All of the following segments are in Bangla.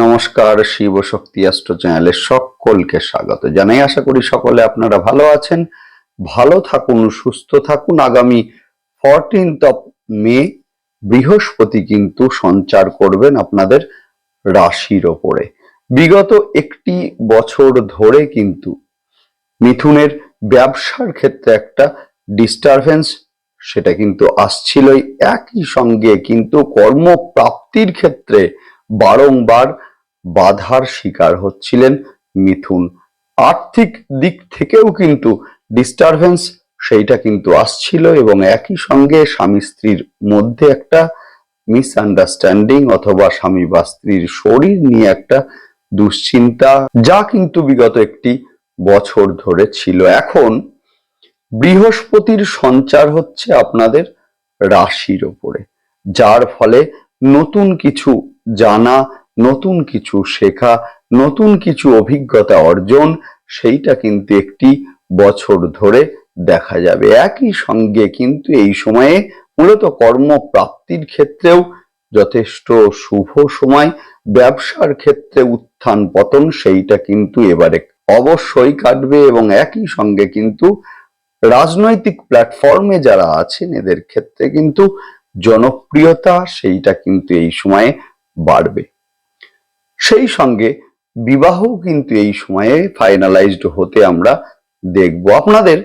নমস্কার, শিব শক্তি অ্যাস্ট্রো চ্যানেলে সকলকে স্বাগত জানাই। আশা করি সকলে আপনারা ভালো আছেন। ভালো থাকুন, সুস্থ থাকুন। আগামী ফরটিন্থ অফ মে বৃহস্পতি কিন্তু সঞ্চার করবেন আপনাদের রাশির ওপরে। বিগত একটি বছর ধরে কিন্তু মিথুনের ব্যবসার ক্ষেত্রে একটা ডিস্টারবেন্স সেটা কিন্তু আসছিলই। একই সঙ্গে কিন্তু কর্মপ্রাপ্তির ক্ষেত্রে বারংবার বাধার শিকার হচ্ছিলেন মিথুন। আর্থিক দিক থেকেও কিন্তু ডিস্টারবেন্স সেইটা কিন্তু আসছিল এবং একই সঙ্গে স্বামী স্ত্রীর মধ্যে একটা মিসআন্ডারস্ট্যান্ডিং অথবা স্বামী বা স্ত্রীর শরীর নিয়ে একটা দুশ্চিন্তা যা কিন্তু বিগত একটি বছর ধরে ছিল। এখন বৃহস্পতির সঞ্চার হচ্ছে আপনাদের রাশির ওপরে, যার ফলে নতুন কিছু জানা নতুন কিছু শেখা, নতুন কিছু অভিজ্ঞতা অর্জন, সেইটা কিন্তু একটি বছর ধরে দেখা যাবে। একই সঙ্গে কিন্তু এই সময়ে মূলত কর্মপ্রাপ্তির ক্ষেত্রেও যথেষ্ট শুভ সময়, ব্যবসার ক্ষেত্রে উত্থান পতন, সেইটা কিন্তু এবারে অবশ্যই কাটবে এবং একই সঙ্গে কিন্তু রাজনৈতিক প্ল্যাটফর্মে যারা আছেন, এদের ক্ষেত্রে কিন্তু জনপ্রিয়তা সেইটা কিন্তু এই সময়ে বাড়বে। সেই সঙ্গে বিবাহ কিন্তু এই সময়ে ফাইনালাইজড হতে আমরা দেখব। আপনাদের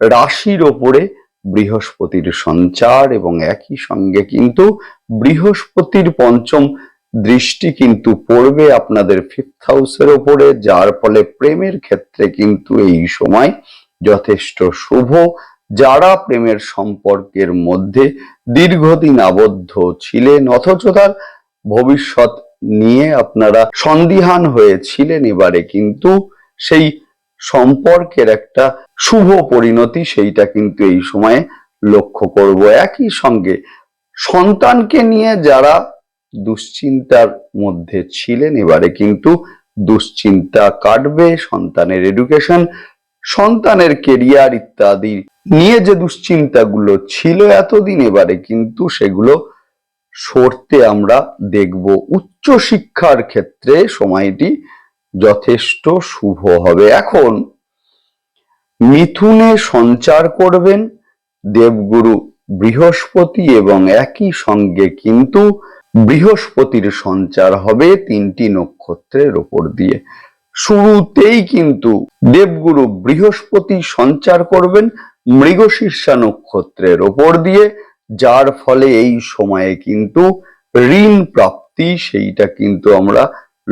রাশির ওপরে বৃহস্পতির সঞ্চার এবং একই সঙ্গে কিন্তু বৃহস্পতির পঞ্চম দৃষ্টি কিন্তু পড়বে আপনাদের ফিফথ হাউসের ওপরে, যার ফলে প্রেমের ক্ষেত্রে কিন্তু এই সময় যথেষ্ট শুভ। যারা প্রেমের সম্পর্কের মধ্যে দীর্ঘদিন আবদ্ধ ছিলেন, অথচ তার ভবিষ্যৎ নিয়ে আপনারা সন্দিহান হয়েছিলেন এবারে, কিন্তু সেই সম্পর্কের একটা শুভ পরিণতি সেইটা কিন্তু এই সময়ে লক্ষ্য করব। একই সঙ্গে সন্তানকে নিয়ে যারা দুশ্চিন্তার মধ্যে ছিলেন এবারে কিন্তু দুশ্চিন্তা কাটবে, সন্তানের এডুকেশন সন্তানের কেরিয়ার ইত্যাদি নিয়ে যে দুশ্চিন্তাগুলো ছিল এতদিন এবারে কিন্তু সেগুলো সরতে আমরা দেখব উচ্চ শিক্ষার ক্ষেত্রে সময়টি যথেষ্ট শুভ হবে। এখন, মিথুনে সঞ্চার করবেন দেবগুরু বৃহস্পতি এবং একই সঙ্গে কিন্তু বৃহস্পতির সঞ্চার হবে তিনটি নক্ষত্রের ওপর দিয়ে। শুরুতেই কিন্তু দেবগুরু বৃহস্পতি সঞ্চার করবেন মৃগশীর্ষা নক্ষত্রের ওপর দিয়ে। যার ফলে এই সময়ে কিন্তু ঋণ প্রাপ্তি সেইটা কিন্তু আমরা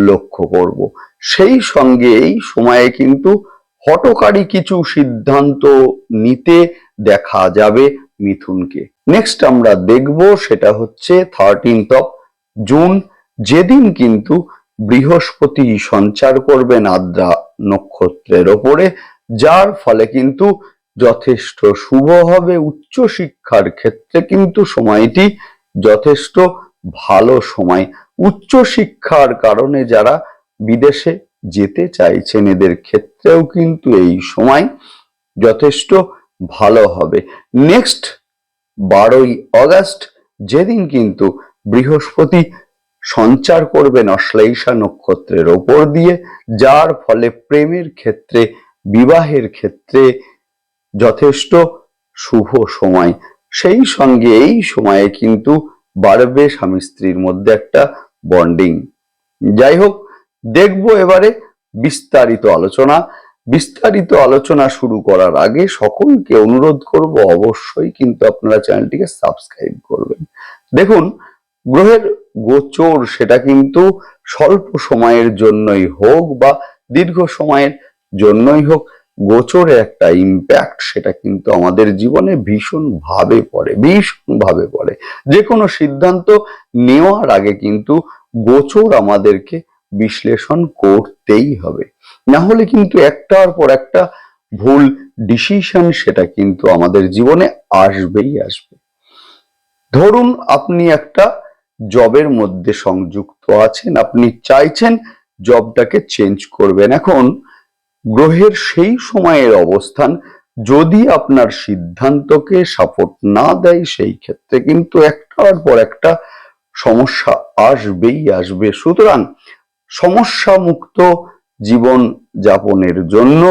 লক্ষ্য করব। সেই সঙ্গে এই সময়ে কিন্তু হটকারী কিছু সিদ্ধান্ত নিতে দেখা যাবে মিথুনকে। নেক্সট আমরা দেখব সেটা হচ্ছে থার্টিনথ অফ জুন যেদিন কিন্তু বৃহস্পতি সঞ্চার করবেন আদ্রা নক্ষত্রের ওপরে, যার ফলে কিন্তু যথেষ্ট শুভ হবে উচ্চ শিক্ষার ক্ষেত্রে, কিন্তু সময়টি যথেষ্ট ভালো সময়। উচ্চ শিক্ষার কারণে যারা বিদেশে যেতে চাইছেন, এদের ক্ষেত্রেও কিন্তু এই সময় যথেষ্ট ভালো হবে। নেক্সট, বারোই অগাস্ট, যেদিন কিন্তু বৃহস্পতি সঞ্চার করবেন অশ্লেষা নক্ষত্রের ওপর দিয়ে, যার ফলে প্রেমের ক্ষেত্রে, বিবাহের ক্ষেত্রে যথেষ্ট শুভ সময়। সেই সঙ্গে এই সময়ে কিন্তু বাড়বে স্বামী স্ত্রীর মধ্যে একটা বন্ডিং যাই হোক, দেখব এবারে বিস্তারিত আলোচনা। বিস্তারিত আলোচনা শুরু করার আগে সকলকে অনুরোধ করব অবশ্যই কিন্তু আপনারা চ্যানেলটিকে সাবস্ক্রাইব করবেন। দেখুন, গ্রহের গোচর সেটা কিন্তু স্বল্প সময়ের জন্যই হোক বা দীর্ঘ সময়ের জন্যই হোক গোচরের একটা ইম্প্যাক্ট সেটা কিন্তু আমাদের জীবনে ভীষণ ভাবে পড়ে ভীষণ ভাবে পড়ে। যে কোনো সিদ্ধান্ত নেওয়ার আগে কিন্তু গোচর আমাদেরকে বিশ্লেষণ করতেই হবে। না হলে কিন্তু একটার পর একটা ভুল ডিসিশন সেটা কিন্তু আমাদের জীবনে আসবেই আসবে। ধরুন আপনি একটা জবের মধ্যে সংযুক্ত আছেন, আপনি চাইছেন জবটাকে চেঞ্জ করবেন। এখন গ্রহের সেই সময়ের অবস্থান যদি আপনার সিদ্ধান্তকে সাপোর্ট না দেয়, সেই ক্ষেত্রে কিন্তু একটার পর একটা সমস্যা আসবেই আসবে। সুতরাং সমস্যা মুক্ত জীবন যাপনের জন্য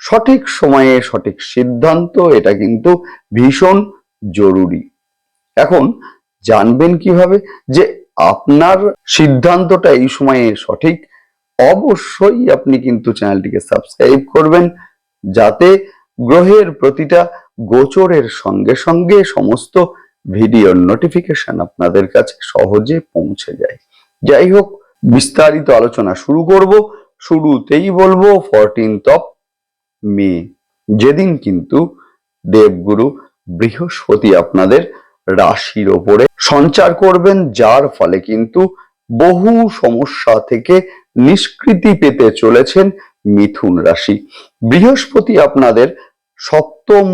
সঠিক সময়ে সঠিক সিদ্ধান্ত, এটা কিন্তু ভীষণ জরুরি। এখন জানবেন কীভাবে যে আপনার সিদ্ধান্তটা এই সময়ে সঠিক অবশ্যই আপনি কিন্তু চ্যানেলটিকে সাবস্ক্রাইব করবেন যাতে গ্রহের প্রতিটা গোচরের সঙ্গে সঙ্গে সমস্ত ভিডিওর নোটিফিকেশন আপনাদের কাছে সহজে পৌঁছে যায়। যাই হোক, বিস্তারিত আলোচনা শুরু করব। শুরুতেই বলব ফরটিন্থ অফ মে যেদিন কিন্তু দেবগুরু বৃহস্পতি আপনাদের রাশির ওপরে সঞ্চার করবেন, যার ফলে কিন্তু বহু সমস্যা থেকে নিষ্কৃতি পেতে চলেছেন মিথুন রাশি। বৃহস্পতি আপনাদের সপ্তম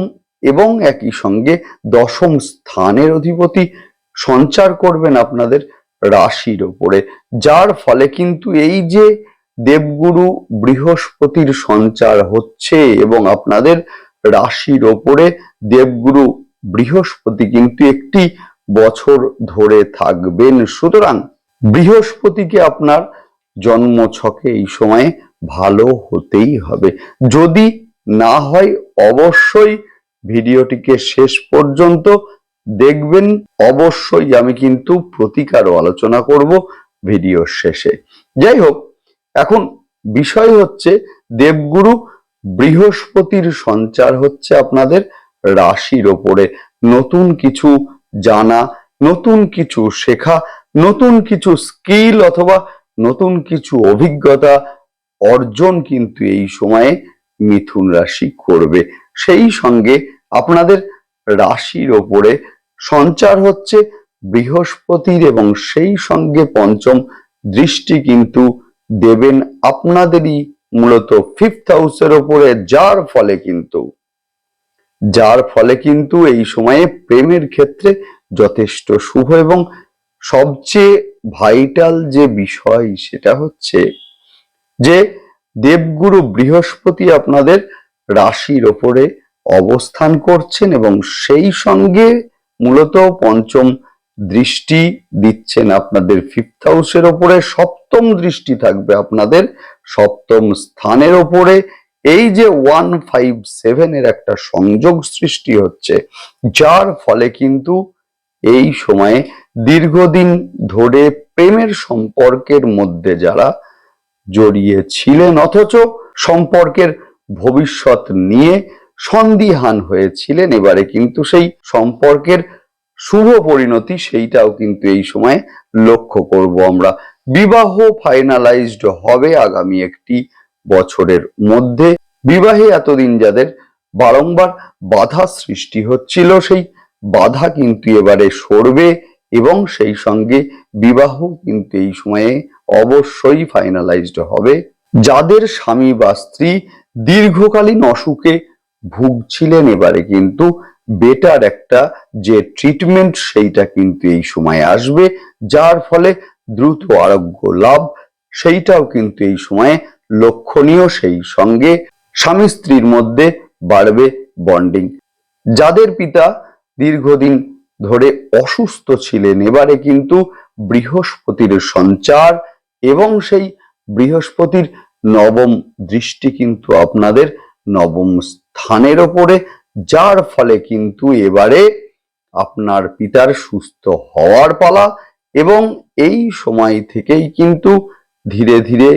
এবং একই সঙ্গে দশম স্থানের অধিপতি সঞ্চার করবেন আপনাদের রাশির ওপরে, যার ফলে কিন্তু এই যে দেবগুরু বৃহস্পতির সঞ্চার হচ্ছে এবং আপনাদের রাশির ওপরে দেবগুরু বৃহস্পতি কিন্তু একটি বছর ধরে থাকবেন। সুতরাং বৃহস্পতিকে আপনার জন্ম ছকে এই সময়ে ভালো হতেই হবে। যদি না হয়, অবশ্যই ভিডিওটিকে শেষ পর্যন্ত দেখবেন। অবশ্যই আমি কিন্তু প্রতিকারও আলোচনা করব ভিডিওর শেষে। যাই হোক, এখন বিষয় হচ্ছে, দেবগুরু বৃহস্পতির সঞ্চার হচ্ছে আপনাদের রাশির ওপরে। নতুন কিছু জানা, নতুন কিছু শেখা, নতুন কিছু স্কিল অথবা নতুন কিছু অভিজ্ঞতা অর্জন কিন্তু এই সময়ে মিথুন রাশি করবে। সেই সঙ্গে আপনাদের রাশির ওপরে সঞ্চার হচ্ছে বৃহস্পতির এবং সেই সঙ্গে পঞ্চম দৃষ্টি কিন্তু দেবেন আপনাদেরই মূলত ফিফথ হাউসের ওপরে, যার ফলে কিন্তু, যার ফলে কিন্তু এই সময়ে প্রেমের ক্ষেত্রে যথেষ্ট শুভ এবং সবচেয়ে ভাইটাল যে বিষয় সেটা হচ্ছে যে দেবগুরু বৃহস্পতি আপনাদের রাশির ওপরে অবস্থান করছেন এবং সেই সঙ্গে মূলত পঞ্চম দৃষ্টি দিচ্ছেন আপনাদের ফিফথ হাউসের ওপরে, সপ্তম দৃষ্টি থাকবে আপনাদের সপ্তম স্থানের ওপরে। এই যে ওয়ান ফাইভ সেভেন এর একটা সংযোগ সৃষ্টি হচ্ছে, যার ফলে কিন্তু এই সময়ে দীর্ঘদিন ধরে প্রেমের সম্পর্কের মধ্যে যারা জড়িয়ে ছিলেন অথচ সম্পর্কের ভবিষ্যৎ নিয়ে সন্দিহান হয়েছিলেন, এবারে কিন্তু সেই সম্পর্কের শুভ পরিণতি সেইটাও কিন্তু এই সময় লক্ষ্য করব আমরা। বিবাহ ফাইনালাইজড হবে আগামী একটি বছরের মধ্যে। বিবাহে এতদিন যাদের বারংবার বাধা সৃষ্টি হচ্ছিল, সেই বাধা কিন্তু এবারে সরবে এবং সেই সঙ্গে বিবাহ কিন্তু এই সময়ে অবশ্যই ফাইনালাইজড হবে। যাদের স্বামী বা স্ত্রী দীর্ঘকালীন অসুখে ভুগছিলেন এবারে কিন্তু বেটার একটা যে ট্রিটমেন্ট সেইটা কিন্তু এই সময় আসবে, যার ফলে দ্রুত আরোগ্য লাভ, সেইটাও কিন্তু এই সময়ে লক্ষণীয়, সেই সঙ্গে স্বামী স্ত্রীর মধ্যে বাড়বে বন্ডিং যাদের পিতা দীর্ঘদিন ধরে অসুস্থ ছিলেন। এবারে কিন্তু বৃহস্পতির সঞ্চার এবং সেই বৃহস্পতির নবম দৃষ্টি কিন্তু আপনাদের নবম স্থানের ওপরে, যার ফলে কিন্তু এবারে আপনার পিতার সুস্থ হওয়ার পালা এবং এই সময় থেকেই কিন্তু ধীরে ধীরে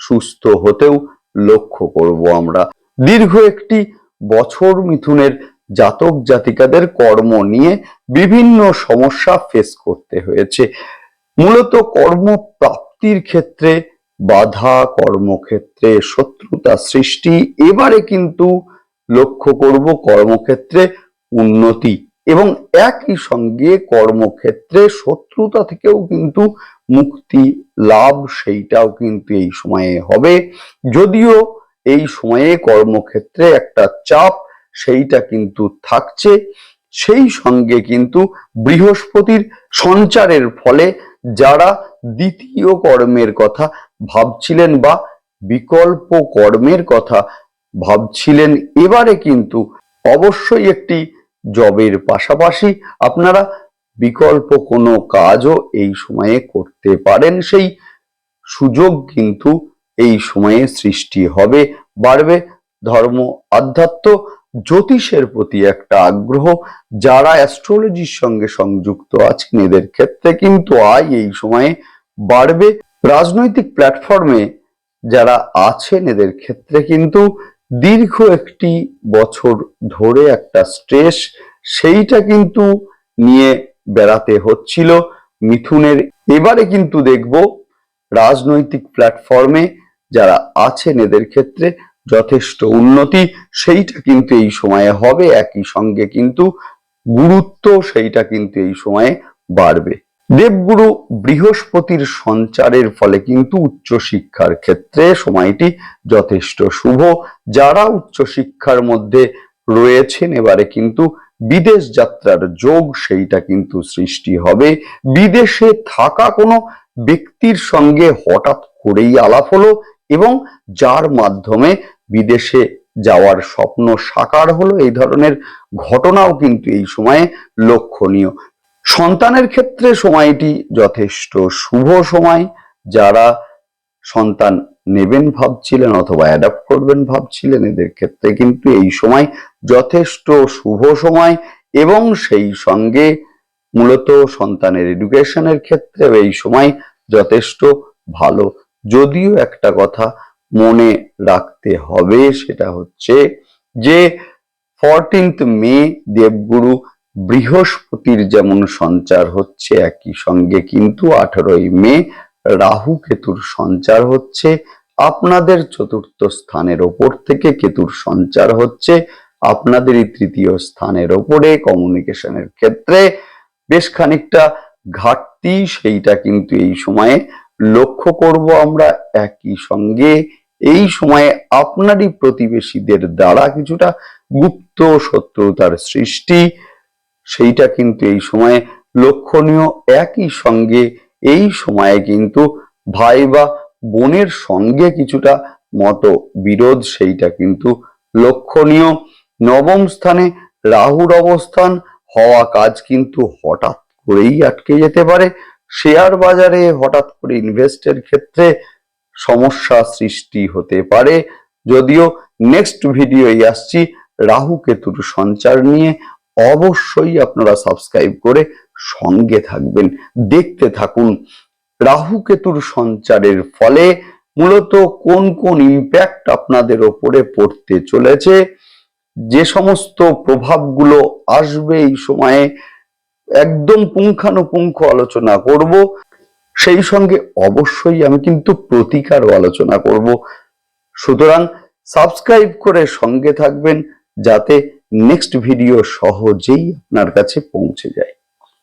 সুস্থ হতেও লক্ষ্য করব আমরা। দীর্ঘ একটি বছর মিথুনের জাতক জাতিকাদের কর্ম নিয়ে বিভিন্ন সমস্যা ফেস করতে হয়েছে। মূলত কর্মপ্রাপ্তির ক্ষেত্রে, বাধা কর্মক্ষেত্রে, শত্রুতা সৃষ্টি, এবারে কিন্তু লক্ষ্য করব কর্মক্ষেত্রে উন্নতি এবং একই সঙ্গে কর্মক্ষেত্রে শত্রুতা থেকেও কিন্তু মুক্তি লাভ সেইটাও কিন্তু এই সময়ে হবে। যদিও এই সময়ে কর্মক্ষেত্রে একটা চাপ সেইটা কিন্তু থাকছে। সেই সঙ্গে কিন্তু বৃহস্পতির সঞ্চারের ফলে যারা দ্বিতীয় কর্মের কথা ভাবছিলেন বা বিকল্প কর্মের কথা ভাবছিলেন, এবারে কিন্তু অবশ্যই একটি জবের পাশাপাশি আপনারা বিকল্প কোনো কাজও এই সময়ে করতে পারেন। সেই সুযোগ কিন্তু এই সময়ে সৃষ্টি হবে। বাড়বে ধর্ম আধ্যাত্ম জ্যোতিষের প্রতি একটা আগ্রহ, যারা অ্যাস্ট্রোলজির সঙ্গে সংযুক্ত আছেন, এদের ক্ষেত্রে কিন্তু আয় এই সময়ে বাড়বে। রাজনৈতিক প্ল্যাটফর্মে যারা আছেন, এদের ক্ষেত্রে কিন্তু দীর্ঘ একটি বছর ধরে একটা স্ট্রেস সেইটা কিন্তু নিয়ে বেড়াতে হচ্ছিল মিথুনের। এবারে কিন্তু দেখব রাজনৈতিক প্ল্যাটফর্মে যারা আছেন, এদের ক্ষেত্রে যথেষ্ট উন্নতি, সেইটা কিন্তু এই সময়ে হবে, একই সঙ্গে কিন্তু গুরুত্ব সেইটা কিন্তু এই সময়ে বাড়বে। দেবগুরু বৃহস্পতির সঞ্চারের ফলে কিন্তু উচ্চশিক্ষার ক্ষেত্রে সময়টি যথেষ্ট শুভ। যারা উচ্চশিক্ষার মধ্যে রয়েছেন, এবারে কিন্তু বিদেশ যাত্রার যোগ সেইটা কিন্তু সৃষ্টি হবে। বিদেশে থাকা কোনো ব্যক্তির সঙ্গে হঠাৎ করেই আলাপ হলো এবং যার মাধ্যমে বিদেশে যাওয়ার স্বপ্ন সাকার হলো, এই ধরনের ঘটনাও কিন্তু এই সময়ে লক্ষণীয়। সন্তানের ক্ষেত্রে সময়টি যথেষ্ট শুভ সময়। যারা সন্তান নেবেন ভাবছিলেন অথবা অ্যাডাপ্ট করবেন ভাবছিলেন, এদের ক্ষেত্রে কিন্তু এই সময় যথেষ্ট শুভ সময় এবং সেই সঙ্গে মূলত সন্তানের এডুকেশনের ক্ষেত্রে এই সময় যথেষ্ট ভালো। যদিও একটা কথা মনে রাখতে হবে, সেটা হচ্ছে যে ফরটিন্থ মে দেবগুরু বৃহস্পতির যেমন সঞ্চার হচ্ছে, একই সঙ্গে কিন্তু আঠারোই মে রাহু কেতুর সঞ্চার হচ্ছে। আপনাদের চতুর্থ স্থানের ওপর থেকে কেতুর সঞ্চার হচ্ছে। আপনাদেরই তৃতীয় স্থানের ওপরে কমিউনিকেশনের ক্ষেত্রে বেশ খানিকটা ঘাটতি, সেইটা কিন্তু এই সময়ে লক্ষ্য করব আমরা একই সঙ্গে। এই সময়ে আপনারই প্রতিবেশীদের দ্বারা কিছুটা গুপ্ত শত্রুতার সৃষ্টি। সেইটা কিন্তু এই সময়ে লক্ষণীয়। একই সঙ্গে এই সময়ে কিন্তু ভাই বা বোনের সঙ্গে কিছুটা মত বিরোধ সেইটা কিন্তু লক্ষণীয়। নবম স্থানে রাহুর অবস্থান। হওয়া কাজ কিন্তু হঠাৎ করেই আটকে যেতে পারে। শেয়ার বাজারে হঠাৎ করে ইনভেস্টের ক্ষেত্রে সমস্যা সৃষ্টি হতে পারে। যদিও নেক্সট ভিডিওই আসছি রাহু কেতুর সঞ্চার নিয়ে। অবশ্যই আপনারা সাবস্ক্রাইব করে সঙ্গে থাকবেন, দেখতে থাকুন। রাহু কেতুর সঞ্চারের ফলে মূলত কোন কোন ইম্প্যাক্ট আপনাদের ওপরে পড়তে চলেছে, যে সমস্ত প্রভাবগুলো আসবে এই সময়ে একদম পুঙ্খানুপুঙ্খ আলোচনা করব। সেই সঙ্গে অবশ্যই আমি কিন্তু প্রতিকারও আলোচনা করব। সুতরাং সাবস্ক্রাইব করে সঙ্গে থাকবেন যাতে নেক্সট ভিডিও সহজেই আপনার কাছে পৌঁছে যায়।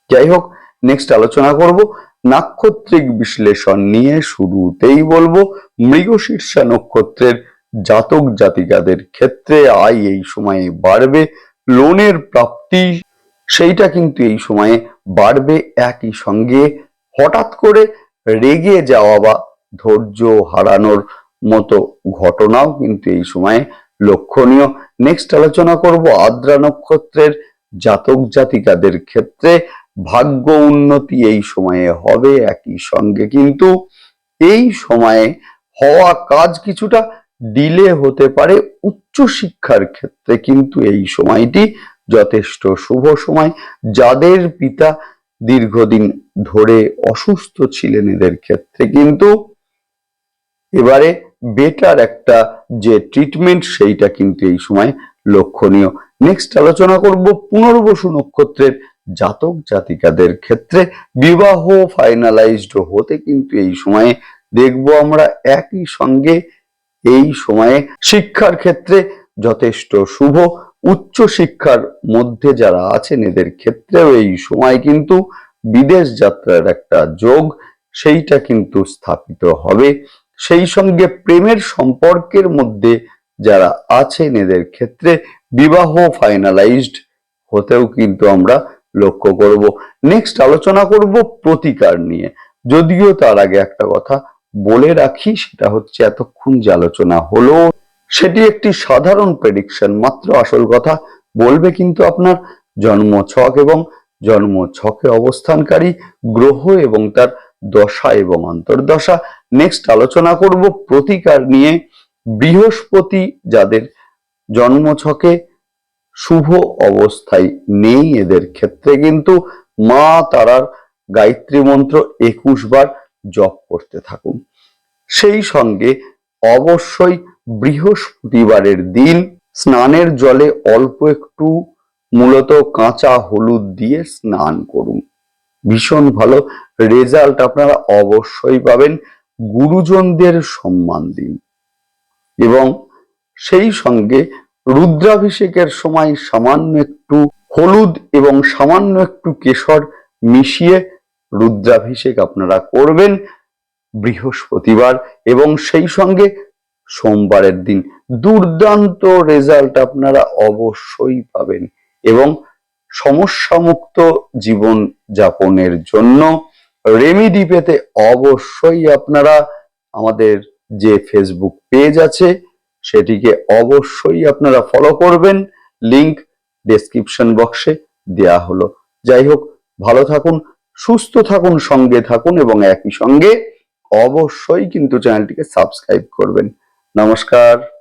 যাই হোক, নেক্সট আলোচনা করব। নাক্ষত্রিক বিশ্লেষণ নিয়ে শুরুতেই বলব, মৃগশীর্ষা নক্ষত্রের জাতক জাতিকাদের ক্ষেত্রে আয় এই সময়ে বাড়বে। লোনের প্রাপ্তি সেইটা কিন্তু এই সময়ে বাড়বে একই সঙ্গে। হঠাৎ করে রেগে যাওয়া বা ধৈর্য হারানোর মতো ঘটনাও কিন্তু এই সময়ে লক্ষণীয়। নেক্সট আলোচনা করব আদ্রা নক্ষত্রের জাতক জাতিকাদের ক্ষেত্রে। ভাগ্য উন্নতি এই সময়ে হবে একই সঙ্গে কিন্তু এই সময়ে হওয়া কাজ কিছুটা ডিলে হতে পারে। উচ্চ শিক্ষার ক্ষেত্রে কিন্তু এই সময়টি যথেষ্ট শুভ সময়। যাদের পিতা দীর্ঘদিন ধরে অসুস্থ ছিলেন এদের ক্ষেত্রে কিন্তু এবারে বেটার একটা যে ট্রিটমেন্ট সেইটা কিন্তু এই সময় লক্ষণীয়। নেক্সট আলোচনা করব পুনর্বসু নক্ষত্রের জাতক জাতিকাদের ক্ষেত্রে। বিবাহ ফাইনালাইজড হতে কিন্তু এই সময়ে দেখব আমরা একই সঙ্গে এই সময়ে শিক্ষার ক্ষেত্রে যথেষ্ট শুভ। উচ্চ শিক্ষার মধ্যে যারা আছেন, এদের ক্ষেত্রেও এই সময় কিন্তু বিদেশ যাত্রার একটা যোগ, সেইটা কিন্তু স্থাপিত হবে। সেই সঙ্গে প্রেমের সম্পর্কের মধ্যে যারা আছেন, এদের ক্ষেত্রে বিবাহ ফাইনালাইজড হতেও কিন্তু আমরা লক্ষ্য করব। নেক্সট আলোচনা করব প্রতিকার নিয়ে। যদিও তার আগে একটা কথা বলে রাখি, সেটা হচ্ছে এতক্ষণ যে আলোচনা হলো। সেটি একটি সাধারণ প্রেডিকশন মাত্র আসল কথা। বলবে কিন্তু আপনার জন্ম ছক এবং জন্ম ছকে অবস্থানকারী গ্রহ এবং তার দশা এবং অন্তর্দশা। নেক্সট আলোচনা করব প্রতিকার নিয়ে। বৃহস্পতি যাদের জন্মছকে শুভ অবস্থায় নেই, এদের ক্ষেত্রে কিন্তু মা তারার গায়ত্রী মন্ত্র একুশ বার জপ করতে থাকুন। সেই সঙ্গে অবশ্যই বৃহস্পতিবারের দিন স্নানের জলে অল্প একটু মূলত কাঁচা হলুদ দিয়ে স্নান করুন। ভীষণ ভালো রেজাল্ট আপনারা অবশ্যই পাবেন। গুরুজনদের সম্মান দিন। এবং সেই সঙ্গে রুদ্রাভিষেকের সময় সামান্য একটু হলুদ এবং সামান্য একটু কেশর মিশিয়ে রুদ্রাভিষেক আপনারা করবেন বৃহস্পতিবার এবং সেই সঙ্গে সোমবারের দিন। দুর্দান্ত রেজাল্ট আপনারা অবশ্যই পাবেন এবং সমস্যামুক্ত জীবন যাপনের জন্য রেমিডি পেতে অবশ্যই আপনারা আমাদের যে ফেসবুক পেজ আছে, সেটিকে অবশ্যই আপনারা ফলো করবেন। লিংক ডেসক্রিপশন বক্সে দেয়া হলো। যাই হোক, ভালো থাকুন, সুস্থ থাকুন, সঙ্গে থাকুন এবং একই সঙ্গে অবশ্যই কিন্তু চ্যানেলটিকে সাবস্ক্রাইব করবেন। নমস্কার।